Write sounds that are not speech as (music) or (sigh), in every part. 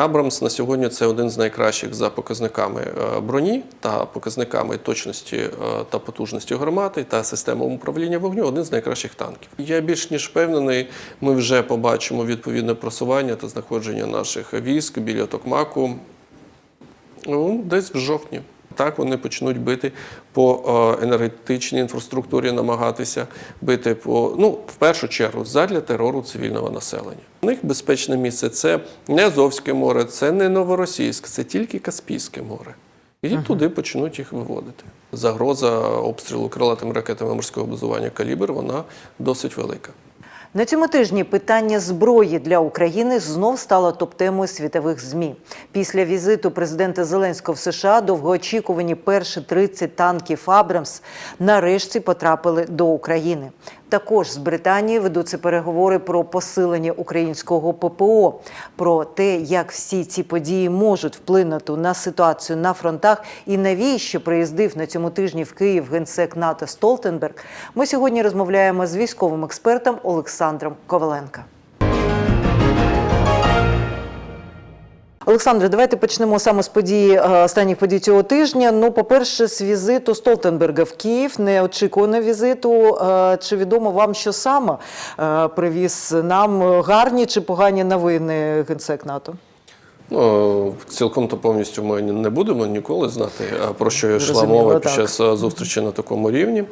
Абрамс на сьогодні це один з найкращих за показниками е, броні та показниками точності е, та потужності гармати та системами управління вогню. Один з найкращих танків. Я більш ніж впевнений, ми вже побачимо відповідне просування та знаходження наших військ біля Токмаку ну, десь в жовтні. Так вони почнуть бити по е, енергетичній інфраструктурі, намагатися бити по ну в першу чергу задля терору цивільного населення. У них безпечне місце це не Азовське море, це не Новоросійськ, це тільки Каспійське море. І туди почнуть їх виводити. Загроза обстрілу крилатими ракетами морського базування калібр вона досить велика. На цьому тижні питання зброї для України знов стало топ-темою світових змі. Після візиту президента Зеленського в США довгоочікувані перші 30 танків Абрамс нарешті потрапили до України. Також з Британії ведуться переговори про посилення українського ППО, про те, як всі ці події можуть вплинути на ситуацію на фронтах і навіщо приїздив на цьому тижні в Київ генсек НАТО Столтенберг. Ми сьогодні розмовляємо з військовим експертом Олександром Коваленка. Олександре, давайте почнемо саме з події е, останніх подій цього тижня. Ну, по-перше, з візиту Столтенберга в Київ, неочікуване візиту. Е, Чи відомо вам, що саме е, привіз нам гарні чи погані новини генсек НАТО? Ну, цілком то повністю ми не будемо ніколи знати, про що йшла мова під так. час а, зустрічі на такому рівні.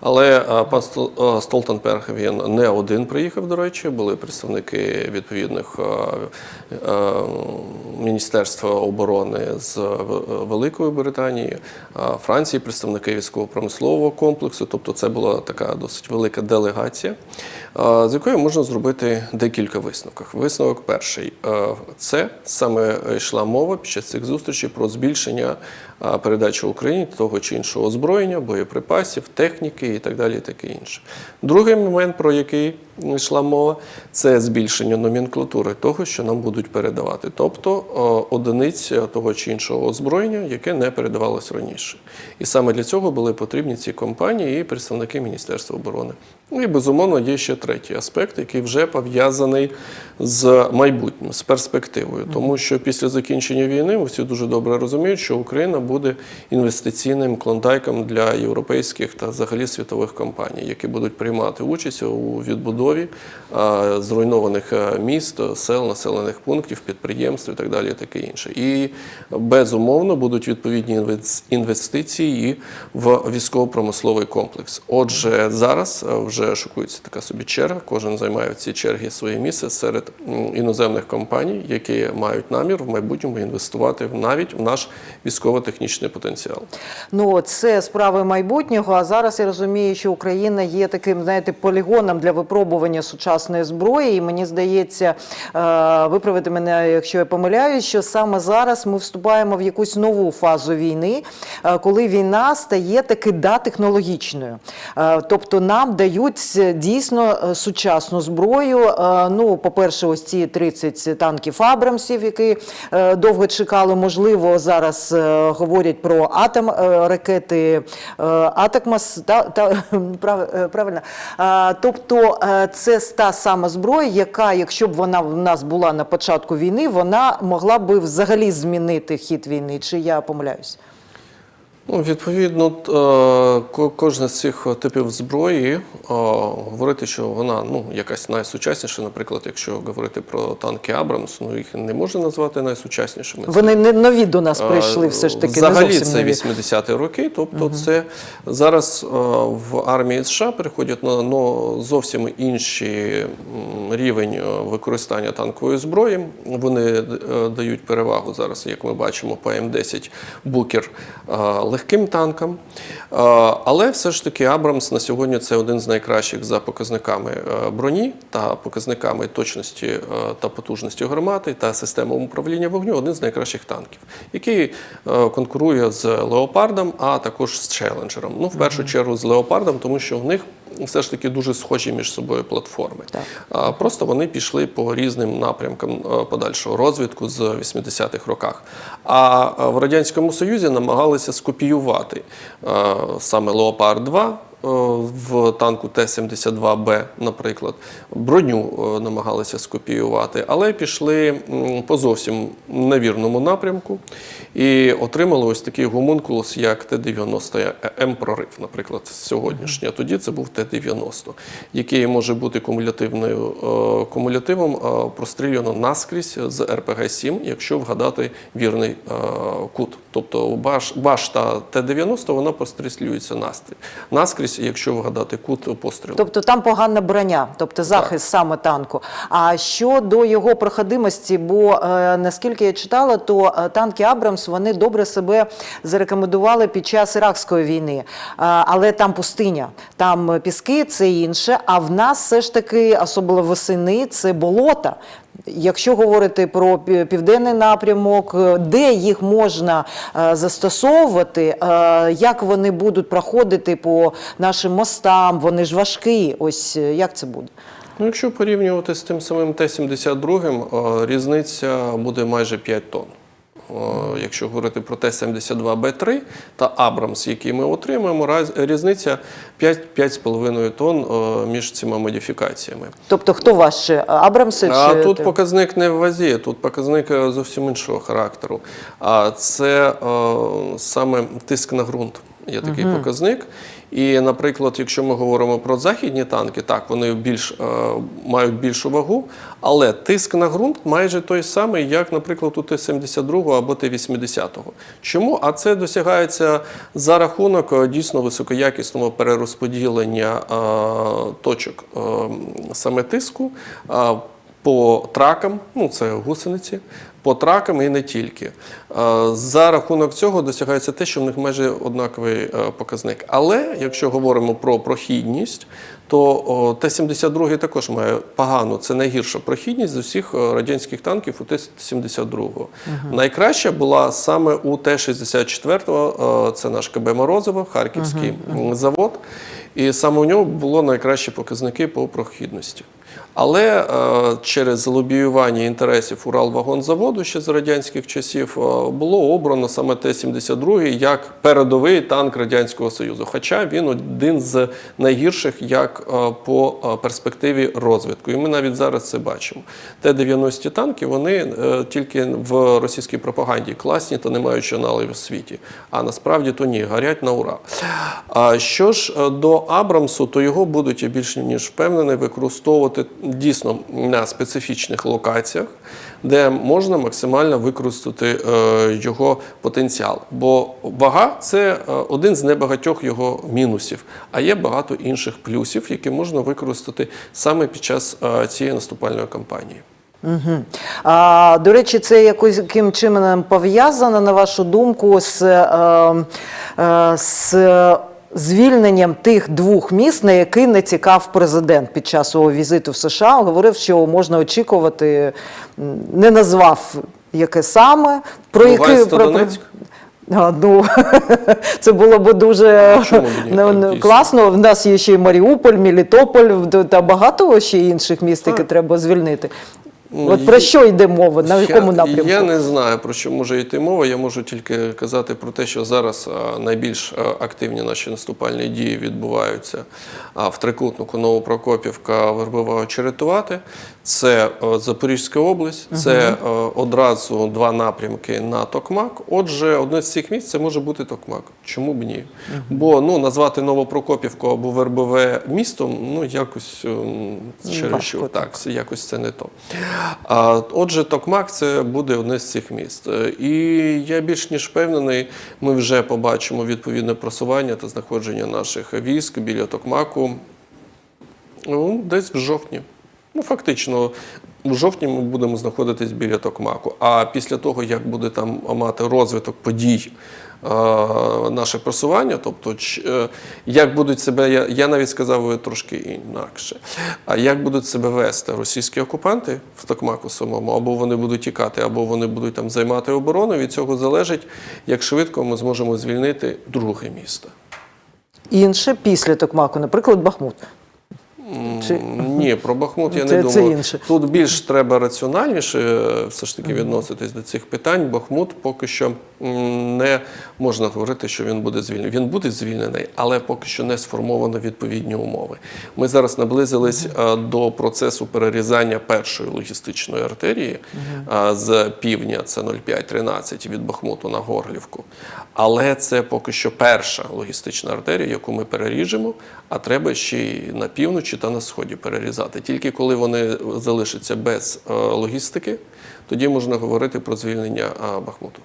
Але пан Стол- Столтенберг він не один приїхав, до речі, були представники відповідних Міністерства оборони з Великої Британії, Франції, представники військово-промислового комплексу. Тобто це була така досить велика делегація, з якої можна зробити декілька висновків. Висновок перший це саме йшла мова під час цих зустрічей про збільшення а, передачі Україні того чи іншого озброєння, боєприпасів, техніки і так далі, і таке інше. Другий момент, про який йшла мова, це збільшення номенклатури того, що нам будуть передавати, тобто одиниць того чи іншого озброєння, яке не передавалось раніше. І саме для цього були потрібні ці компанії і представники Міністерства оборони. Ну і безумовно є ще третій аспект, який вже пов'язаний з майбутнім, з перспективою, тому що після закінчення війни ми всі дуже добре розуміють, що Україна буде інвестиційним клондайком для європейських та взагалі світових компаній, які будуть приймати участь у відбудові зруйнованих міст, сел, населених пунктів, підприємств і так далі, і таке інше. І безумовно будуть відповідні інвестиції в військово-промисловий комплекс. Отже, зараз вже шукується така собі черга. Кожен займає в цій чергі своє місце серед іноземних компаній, які мають намір в майбутньому інвестувати навіть в наш військово-технічний потенціал. Ну, це справи майбутнього. А зараз я розумію, що Україна є таким, знаєте, полігоном для випробування сучасної зброї. І мені здається, е, виправити мене, якщо я помиляюсь, що саме зараз ми вступаємо в якусь нову фазу війни, е, коли війна стає таки да технологічною. Е, Тобто нам дають дійсно сучасну зброю. Ну, по-перше, ось ці 30 танків Абрамсів, які довго чекали. Можливо, зараз говорять про атом е, ракети е, Атакмас. Та, та, (laughs) е, правильно. Тобто це та сама зброя, яка, якщо б вона в нас була на початку війни, вона могла би взагалі змінити хід війни. Чи я помиляюсь? Ну, відповідно, е, ко- кожна з цих типів зброї е, говорити, що вона ну якась найсучасніша. Наприклад, якщо говорити про танки Абрамс, ну їх не можна назвати найсучаснішими. Вони не нові до нас прийшли, Е, все ж таки. Взагалі не це нові. 80-ті роки. Тобто, це зараз е, в армії США переходять на ну, зовсім інший рівень е, використання танкової зброї. Вони е, дають перевагу зараз, як ми бачимо, по М10 Букер е, легким танкам. Е, Але все ж таки Абрамс на сьогодні це один з найкращих за показниками е, броні та показниками точності е, та потужності гармати та системами управління вогню один з найкращих танків, який конкурує з леопардом, а також з челенджером. Ну, в першу чергу з леопардом, тому що в них все ж таки дуже схожі між собою платформи. Так. Просто вони пішли по різним напрямкам е, подальшого розвитку з 80-х роках. А е, в Радянському Союзі намагалися скопіювати е, саме Леопард 2 е, в танку Т-72Б, наприклад, броню е, намагалися скопіювати, але пішли по зовсім невірному напрямку і отримали ось такий гомункулус, як Т-90 М-прорив, наприклад, сьогоднішній. А тоді це був Т-90, який може бути кумулятивною е, кумулятивом е, простріляно наскрізь з РПГ-7, якщо вгадати вірний е, кут. Тобто баш, башта Т-90 вона прострілюється настрій. Наскрізь, якщо вгадати кут пострілу. Тобто там погана броня, тобто захист саме танку. А щодо його проходимості, бо е, наскільки я читала, то е, танки Абрамс вони добре себе зарекомендували під час іракської війни. Е, але там пустиня, там піски, це інше. А в нас все ж таки, особливо восени, це болота. Якщо говорити про пі- південний напрямок, е, де їх можна е, застосовувати, е, як вони будуть проходити по нашим мостам, вони ж важкі. Ось як це буде? Ну, якщо порівнювати з тим самим Т-72, е, різниця буде майже 5 тонн. Якщо говорити про Т-72Б3 та Абрамс, який ми отримуємо, раз- різниця 5-5,5 тонн між цими модифікаціями. Тобто, хто важче? Абрамси А чи тут показник не в вазі, тут показник е, зовсім іншого характеру. А це саме тиск на ґрунт. Є такий показник. І, наприклад, якщо ми говоримо про західні танки, так вони більш е, мають більшу вагу, але тиск на ґрунт майже той самий, як, наприклад, у Т-72 або Т-80. Чому? А це досягається за рахунок е, дійсно високоякісного перерозподілення е, точок е, саме тиску. е, по тракам, ну це гусениці, по тракам і не тільки. Е, За рахунок цього досягається те, що в них майже однаковий е, показник. Але якщо говоримо про прохідність, то Т-72 також має погану, це найгірша прохідність з усіх е, радянських танків у Т-72. Найкраща була саме у Т-64, е, це наш КБ Морозово, Харківський м, завод. І саме у нього було найкращі показники по прохідності. Але е, через лобіювання інтересів Уралвагонзаводу ще з радянських часів е, було обрано саме Т-72 як передовий танк Радянського Союзу. Хоча він один з найгірших як е, по е, перспективі розвитку. І ми навіть зараз це бачимо. Т-90 танки вони е, тільки в російській пропаганді класні та не маючи аналогів в світі. А насправді то ні, горять на ура. А що ж е, до Абрамсу, то його будуть я більш ніж впевнений використовувати дійсно на специфічних локаціях, де можна максимально використати е, його потенціал. Бо вага це е, один з небагатьох його мінусів, а є багато інших плюсів, які можна використати саме під час е, цієї наступальної кампанії. Угу. А, до речі, це якось яким чином пов'язано, на вашу думку, з, з звільненням тих двох міст, на які не цікав президент під час свого візиту в США. Говорив, що можна очікувати, не назвав яке саме, про яке про- Донецьк? А, ну, (laughs) це було б дуже ну, класно. В нас є ще й Маріуполь, Мелітополь та багато ще інших міст, які треба звільнити. Ну, От про що йде мова? На якому напрямку? Я не знаю, про що може йти мова. Я можу тільки казати про те, що зараз найбільш активні наші наступальні дії відбуваються в трикутнику Новопрокопівка, Вербова Черетувати. Це Запорізька область, це а, одразу два напрямки на Токмак. Отже, одне з цих місць це може бути Токмак. Чому б ні? Бо ну, назвати Новопрокопівку або Вербове містом, ну якось ем, так. так, якось це не то. Отже, Токмак це буде одне з цих міст. Е, І я більш ніж впевнений, ми вже побачимо відповідне просування та знаходження наших військ біля Токмаку ну, десь в жовтні. Ну, фактично, в жовтні ми будемо знаходитись біля Токмаку. А після того, як буде там мати розвиток подій е, наше просування, тобто е, як будуть себе, я навіть сказав трошки інакше. А як будуть себе вести російські окупанти в Токмаку самому, або вони будуть тікати, або вони будуть там займати оборону, від цього залежить, як швидко ми зможемо звільнити друге місто. Інше після Токмаку, наприклад, Бахмут. Чи- Ні, про Бахмут я Це- не це думаю. інше. Тут більш треба раціональніше е, все ж таки відноситись до цих питань. Бахмут поки що не можна говорити, що він буде звільнений. Він буде звільнений, але поки що не сформовано відповідні умови. Ми зараз наблизились е, до процесу перерізання першої логістичної артерії е, з півдня, це 0,5-13 від Бахмуту на Горлівку. Але це поки що перша логістична артерія, яку ми переріжемо, а треба ще й на півночі та на сході перерізати. Тільки коли вони залишаться без е, логістики, тоді можна говорити про звільнення Бахмуту.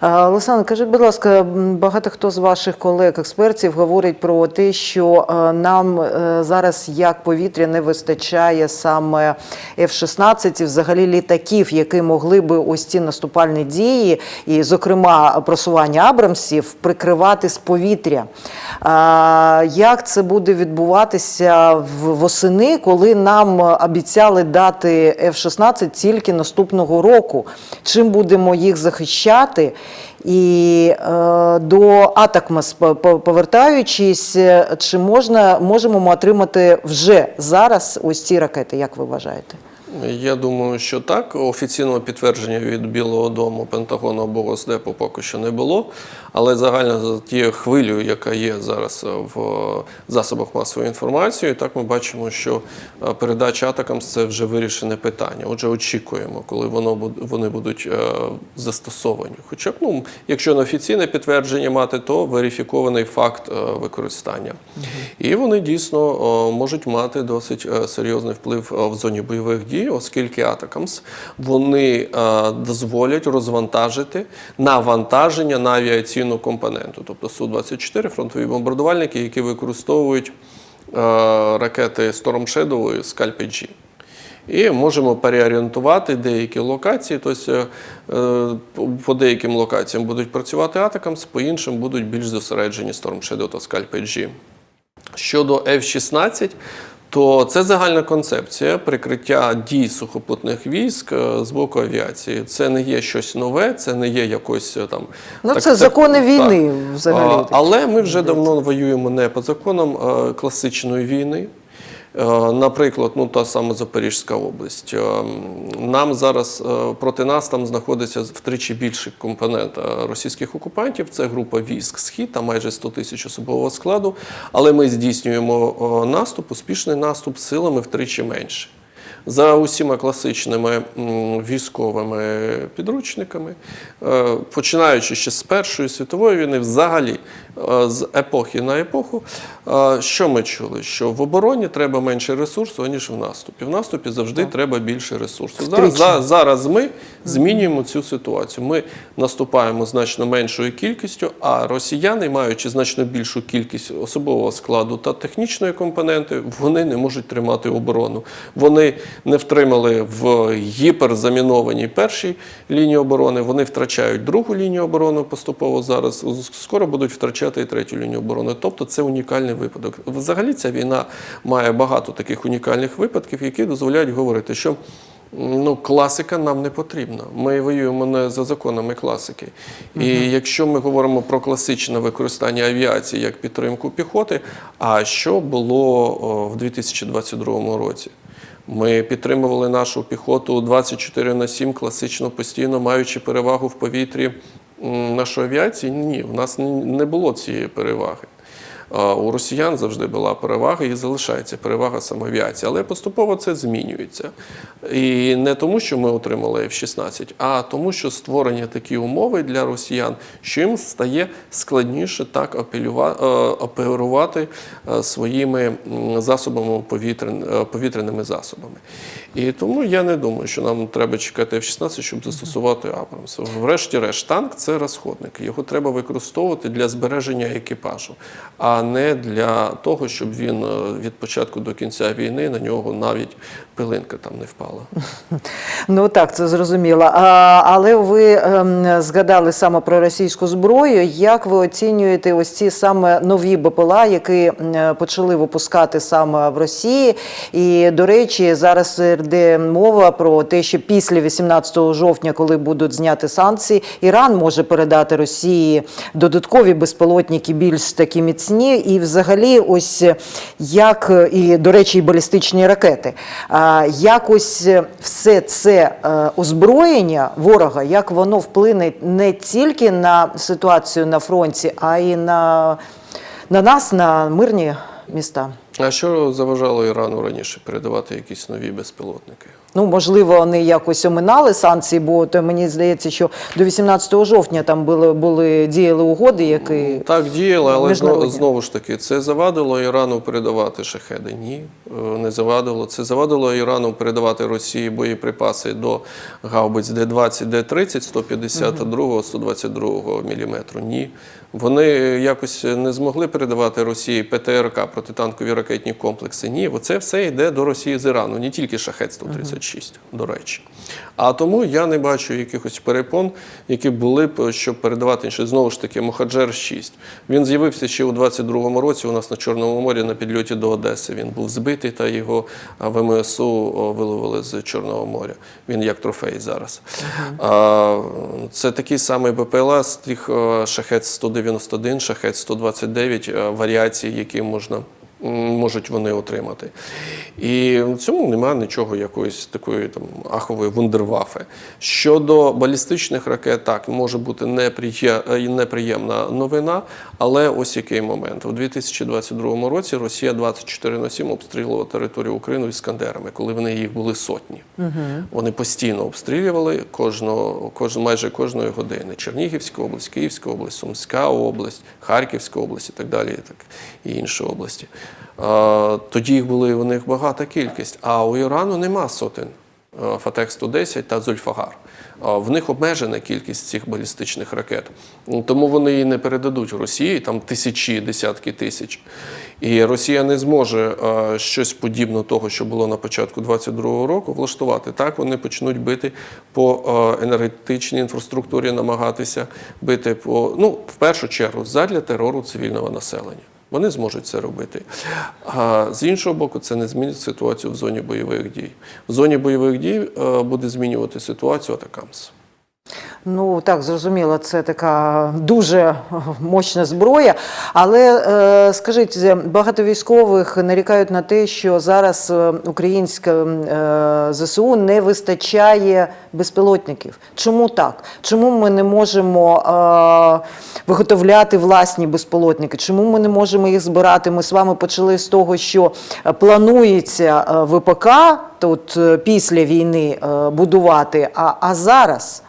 А, Олександр, кажіть, будь ласка, багато хто з ваших колег-експертів говорить про те, що е, нам е, зараз як повітря не вистачає саме F-16 і взагалі літаків, які могли би ось ці наступальні дії, і, зокрема, просування Абрамсів, прикривати з повітря. Як це буде відбуватися восени, коли нам обіцяли дати F-16 тільки наступного року? Чим будемо їх захищати? І е, до Атакмас по- по- повертаючись, е, чи можна можемо ми отримати вже зараз ось ці ракети? Як ви вважаєте? Я думаю, що так. Офіційного підтвердження від Білого Дому, Пентагону або Госдепу поки що не було. Але загально за тією хвилею, яка є зараз в засобах масової інформації, так ми бачимо, що е, передача Атакамс це вже вирішене питання. Отже, очікуємо, коли воно вони будуть е, застосовані. Хоча б, ну, якщо не офіційне підтвердження мати, то верифікований факт е, використання. І вони дійсно е, можуть мати досить е, серйозний вплив е, в зоні бойових дій, оскільки Атакамс вони е, дозволять розвантажити навантаження на авіаційну компоненту, тобто Су-24 фронтові бомбардувальники, які використовують е, ракети Storm Shadow і Scalp G. І можемо переорієнтувати деякі локації. Тобто е, по- по деяким локаціям будуть працювати Атакамс, по іншим будуть більш зосереджені Storm Shadow та Scalp G. Щодо F-16, то це загальна концепція прикриття дій сухопутних військ е, з боку авіації. Це не є щось нове, це не є якось е, там. Ну, це закони війни взагалі. А, Але ми вже давно воюємо не по законам класичної війни. Е, Наприклад, ну та сама Запорізька область. Е, Нам зараз е, проти нас там знаходиться втричі більший компонент російських окупантів. Це група військ Схід, там майже 100 тисяч особового складу. Але ми здійснюємо наступ, успішний наступ силами втричі менше. За усіма класичними військовими підручниками, е, починаючи ще з Першої світової війни, взагалі е, з епохи на епоху, е, що ми чули? Що в обороні треба менше ресурсу, ніж в наступі. В наступі завжди треба більше ресурсу. Зараз, за- зараз ми змінюємо цю ситуацію. Ми наступаємо значно меншою кількістю, а росіяни, маючи значно більшу кількість особового складу та технічної компоненти, вони не можуть тримати оборону. Вони не втримали в гіперзамінованій першій лінії оборони. Вони втрачають другу лінію оборони поступово зараз. Скоро будуть втрачати і третю лінію оборони. Тобто це унікальний випадок. Взагалі ця війна має багато таких унікальних випадків, які дозволяють говорити, що Ну, класика нам не потрібна. Ми воюємо не за законами класики. І якщо ми говоримо про класичне використання авіації як підтримку піхоти, а що було о, в 2022 році? Ми підтримували нашу піхоту 24 на 7, класично постійно маючи перевагу в повітрі нашої авіації. Ні, в нас не було цієї переваги. У росіян завжди була перевага і залишається перевага саме авіації. Але поступово це змінюється. І не тому, що ми отримали F-16, а тому, що створені такі умови для росіян, що їм стає складніше так е, оперувати е, своїми засобами е, повітряними засобами. І тому я не думаю, що нам треба чекати F-16, щоб застосувати Абрамс. Врешті-решт, танк це розходник. Його треба використовувати для збереження екіпажу, а не для того, щоб він е, від початку до кінця війни на нього навіть пилинка там не впала. (laughs) Ну так, це зрозуміло. А, але ви ем, згадали саме про російську зброю. Як ви оцінюєте ось ці саме нові БПЛА, які почали випускати саме в Росії? І до речі, зараз йде мова про те, що після 18 жовтня, коли будуть зняти санкції, Іран може передати Росії додаткові безпілотники більш такі міцні, і взагалі, ось е, як е, і до речі, і балістичні ракети. А як е, все це озброєння ворога, як воно вплине не тільки на ситуацію на фронті, а й на, на нас, на мирні міста. А що заважало Ірану раніше передавати якісь нові безпілотники? Ну, можливо, вони якось оминали санкції, бо то мені здається, що до 18 жовтня там були, були діяли угоди, які Так діяли, але знову, ж таки, це завадило Ірану передавати шахеди? Ні, е, не завадило. Це завадило Ірану передавати Росії боєприпаси до гаубиць Д-20, Д-30, 152, 122 мм? Ні. Вони якось не змогли передавати Росії ПТРК, протитанкові ракетні комплекси. Ні, це все йде до Росії з Ірану, не тільки шахет 136, до речі. А тому я не бачу якихось перепон, які були б, щоб передавати інше. Знову ж таки, Мохаджер 6. Він з'явився ще у 22-му році у нас на Чорному морі на підльоті до Одеси. Він був збитий, та його ВМСУ виловили з Чорного моря. Він як трофей зараз. Це такий самий БПЛА з тих е, шахет 191, шахет 129 е, варіацій, які можна. Можуть вони отримати. І в цьому немає нічого якоїсь такої там ахової вундервафи. Щодо балістичних ракет, так може бути е, неприємна новина, але ось який момент. У 2022 році Росія 24 на 7 обстрілювала територію України іскандерами, коли вони їх були сотні. Вони постійно обстрілювали кожного, кож, майже кожної години. Чернігівська область, Київська область, Сумська область, Харківська область і так далі, і так і інші області. Тоді їх були у них багата кількість, а у Ірану нема сотень. е, Фатех 110 та Зульфагар. В них обмежена кількість цих балістичних ракет. Тому вони її не передадуть Росії, там тисячі, десятки тисяч. І Росія не зможе щось подібне того, що було на початку 22-го року, влаштувати. Так вони почнуть бити по енергетичній інфраструктурі, намагатися бити по ну, в першу чергу задля терору цивільного населення. Вони зможуть це робити. А з іншого боку, це не змінить ситуацію в зоні бойових дій. В зоні бойових дій е, буде змінювати ситуацію атакамс. Ну так зрозуміло, це така дуже мощна зброя. Але е, скажіть, багато військових нарікають на те, що зараз е, українська е, ЗСУ не вистачає безпілотників. Чому так? Чому ми не можемо е, виготовляти власні безпілотники? Чому ми не можемо їх збирати? Ми з вами почали з того, що планується е, ВПК тут е, після війни е, будувати. А, а зараз?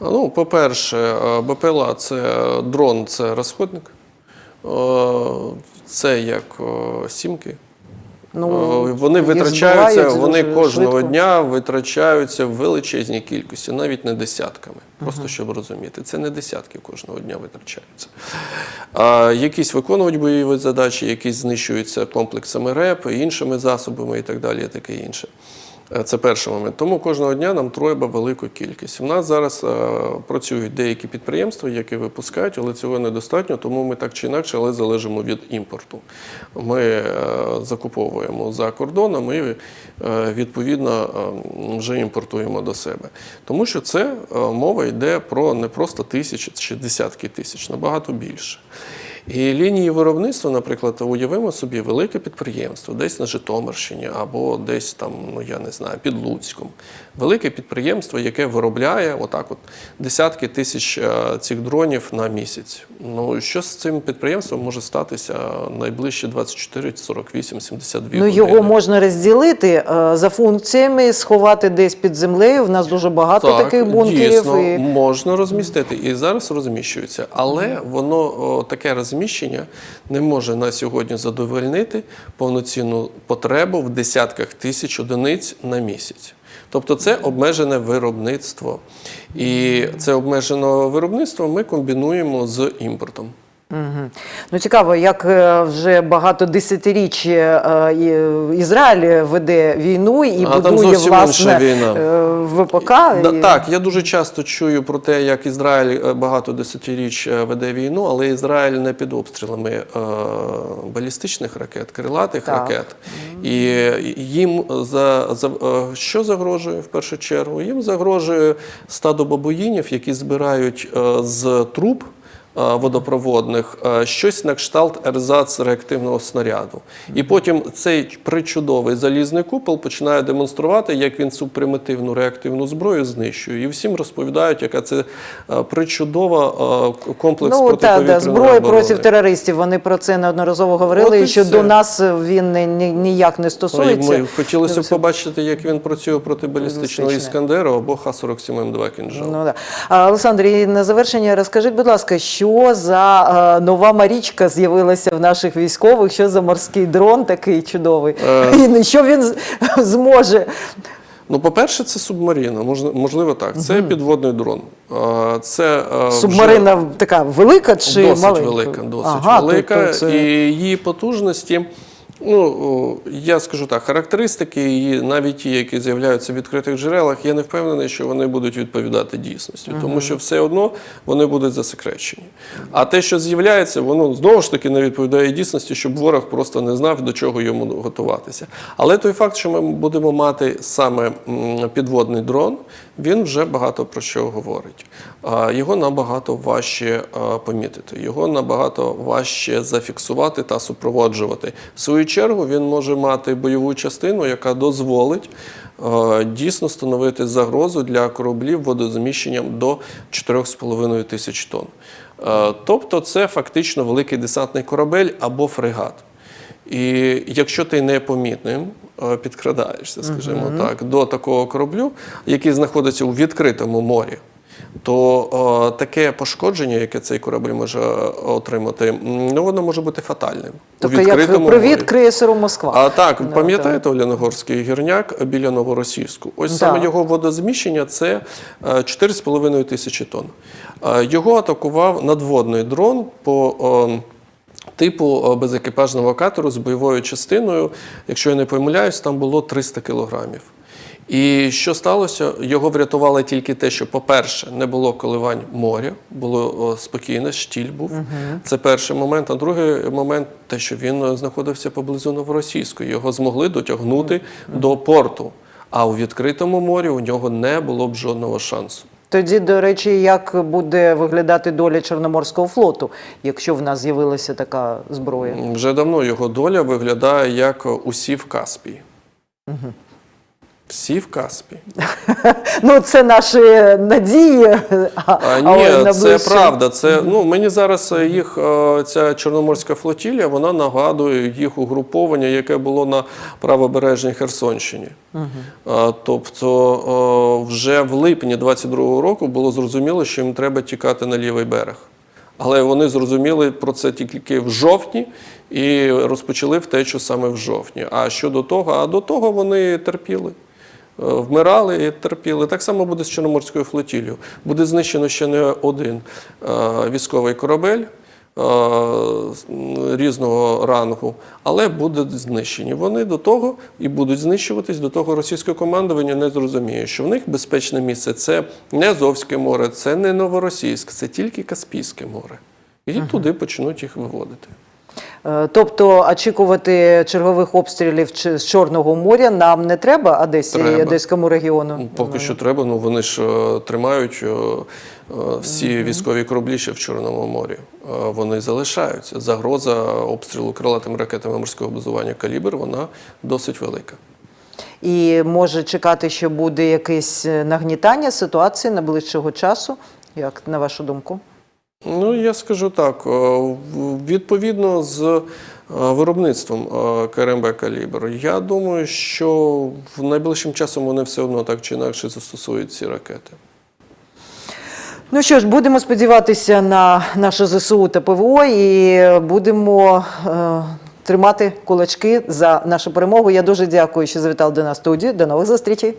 Ну, по-перше, е, БПЛА це дрон, це розходник. Е, Це як е, сімки. Ну, Вони витрачаються, вони кожного швидко. дня витрачаються в величезній кількості, навіть не десятками. Просто щоб розуміти, це не десятки кожного дня витрачаються. А якісь виконують бойові задачі, якісь знищуються комплексами РЕП, іншими засобами і так далі, і таке інше. Е, Це перший момент. Тому кожного дня нам треба велику кількість. У нас зараз е, працюють деякі підприємства, які випускають, але цього недостатньо, тому ми так чи інакше, але залежимо від імпорту. Ми е, закуповуємо за кордоном і відповідно е, вже імпортуємо до себе. Тому що це мова йде про не просто тисячі чи десятки тисяч, набагато більше. І лінії виробництва, наприклад, уявимо собі велике підприємство, десь на Житомирщині або десь там, ну я не знаю, під Луцьком. Велике підприємство, яке виробляє отак от десятки тисяч е, цих дронів на місяць. Ну що з цим підприємством може статися найближче 24, 48, 72 Ну, години? його можна розділити е, за функціями, сховати десь під землею. В нас дуже багато таких бункерів. Дійсно, І... можна розмістити і зараз розміщується, але воно о, таке розміщення не може на сьогодні задовольнити повноцінну потребу в десятках тисяч одиниць на місяць. Тобто це обмежене виробництво. І це обмежене виробництво ми комбінуємо з імпортом. Мгм. Ну, цікаво, як е, вже багато десятиріч е, Ізраїль веде війну і А будує зовсім власне війна. е, ВПК. І- Так, я дуже часто чую про те, як Ізраїль е, багато десятиріч е, веде війну, але Ізраїль не під обстрілами е, балістичних ракет, крилатих Так. ракет. І їм за, за е, що загрожує в першу чергу? Їм загрожує стадо бабуїнів, які збирають е, з труб. Е, водопроводних, е, щось на кшталт ерзац реактивного снаряду. І потім цей причудовий залізний купол починає демонструвати, як він цю примітивну реактивну зброю знищує. І всім розповідають, яка це е, причудова комплекс Ну та, протиповітряної да, зброя оборони. проти терористів. Вони про це неодноразово говорили, і що до нас він ні- ні- ніяк не Ой, стосується. Ми хотілося б побачити, як він працює проти балістичного іскандеру або Х-47М2 кінжал. Ну, да. Олександр, і на завершення розкажіть, будь ласка, що за е, нова Марічка з'явилася в наших військових? Що за морський дрон такий чудовий? Е. І що він зможе? Ну, по-перше, це субмарина, можливо так. Це підводний дрон. Це Субмарина вже така велика чи досить маленька? велика, досить Ага, велика. тобто це- І її потужності. Ну, я скажу так, характеристики її, навіть ті, які з'являються в відкритих джерелах, я не впевнений, що вони будуть відповідати дійсності, тому що все одно вони будуть засекречені. А те, що з'являється, воно знову ж таки не відповідає дійсності, щоб ворог просто не знав, до чого йому готуватися. Але той факт, що ми будемо мати саме підводний дрон, він вже багато про що говорить. Його набагато важче помітити, його набагато важче зафіксувати та супроводжувати. В свою чергу він може мати бойову частину, яка дозволить е, дійсно становити загрозу для кораблів водозаміщенням до 4,5 тисяч тонн. Е, Тобто, це фактично великий десантний корабель або фрегат. І якщо ти непомітним е, підкрадаєшся, скажімо так, до такого кораблю, який знаходиться у відкритому морі, то е, таке пошкодження, яке цей корабель може е, отримати, ну воно може бути фатальним. Тобто як привіт морі. крейсеру Москва. А так, Ну, пам'ятаєте Оляногорський гірняк біля Новоросійську? Ось Да. саме його водозміщення це е, 4,5 тисячі тонн. Його атакував надводний дрон по е, типу е, безекіпажного катеру з бойовою частиною. Якщо я не помиляюсь, там було 300 кілограмів. І що сталося? Його врятувало тільки те, що, по-перше, не було коливань моря, було спокійно, штіль був. Це перший момент. А другий момент те, що він е, знаходився поблизу Новоросійської. Його змогли дотягнути до порту. А у відкритому морі у нього не було б жодного шансу. Тоді, до речі, як буде виглядати доля Чорноморського флоту, якщо в нас з'явилася така зброя? Вже давно його доля виглядає як усі в Каспії. Всі в Каспії. (laughs) Ну, це наші надії. А, А, ні, це правда. Це ну мені зараз е, їх е, ця чорноморська флотілія, вона нагадує їх угруповання, яке було на правобережній Херсонщині. Тобто, е, вже в липні 22-го року було зрозуміло, що їм треба тікати на лівий берег. Але вони зрозуміли про це тільки в жовтні і розпочали втечу саме в жовтні. А щодо того, а до того вони терпіли. Е, Вмирали і терпіли. Так само буде з Чорноморською флотіллю. Буде знищено ще не один е, військовий корабель е, різного рангу, але будуть знищені. Вони до того і будуть знищуватись, до того російське командування не зрозуміє, що в них безпечне місце це не Азовське море, це не Новоросійськ, це тільки Каспійське море. І туди почнуть їх виводити. Е, Тобто очікувати чергових обстрілів з Чорного моря нам не треба Одесі, Треба. Одеському регіону. Ну, Поки що треба, ну вони ж е, тримають е, всі військові кораблі ще в Чорному морі. Вони залишаються. Загроза обстрілу крилатими ракетами морського базування калібр вона досить велика. І може чекати, що буде якесь нагнітання ситуації найближчого часу. Як на вашу думку? Ну, я скажу так: е, відповідно з е, виробництвом е, КРМБ Калібр, я думаю, що в найближчим часом вони все одно так чи інакше застосують ці ракети. Ну що ж, будемо сподіватися на наше ЗСУ та ПВО і будемо е, тримати кулачки за нашу перемогу. Я дуже дякую, що завітали до нас в студію. До нових зустрічей.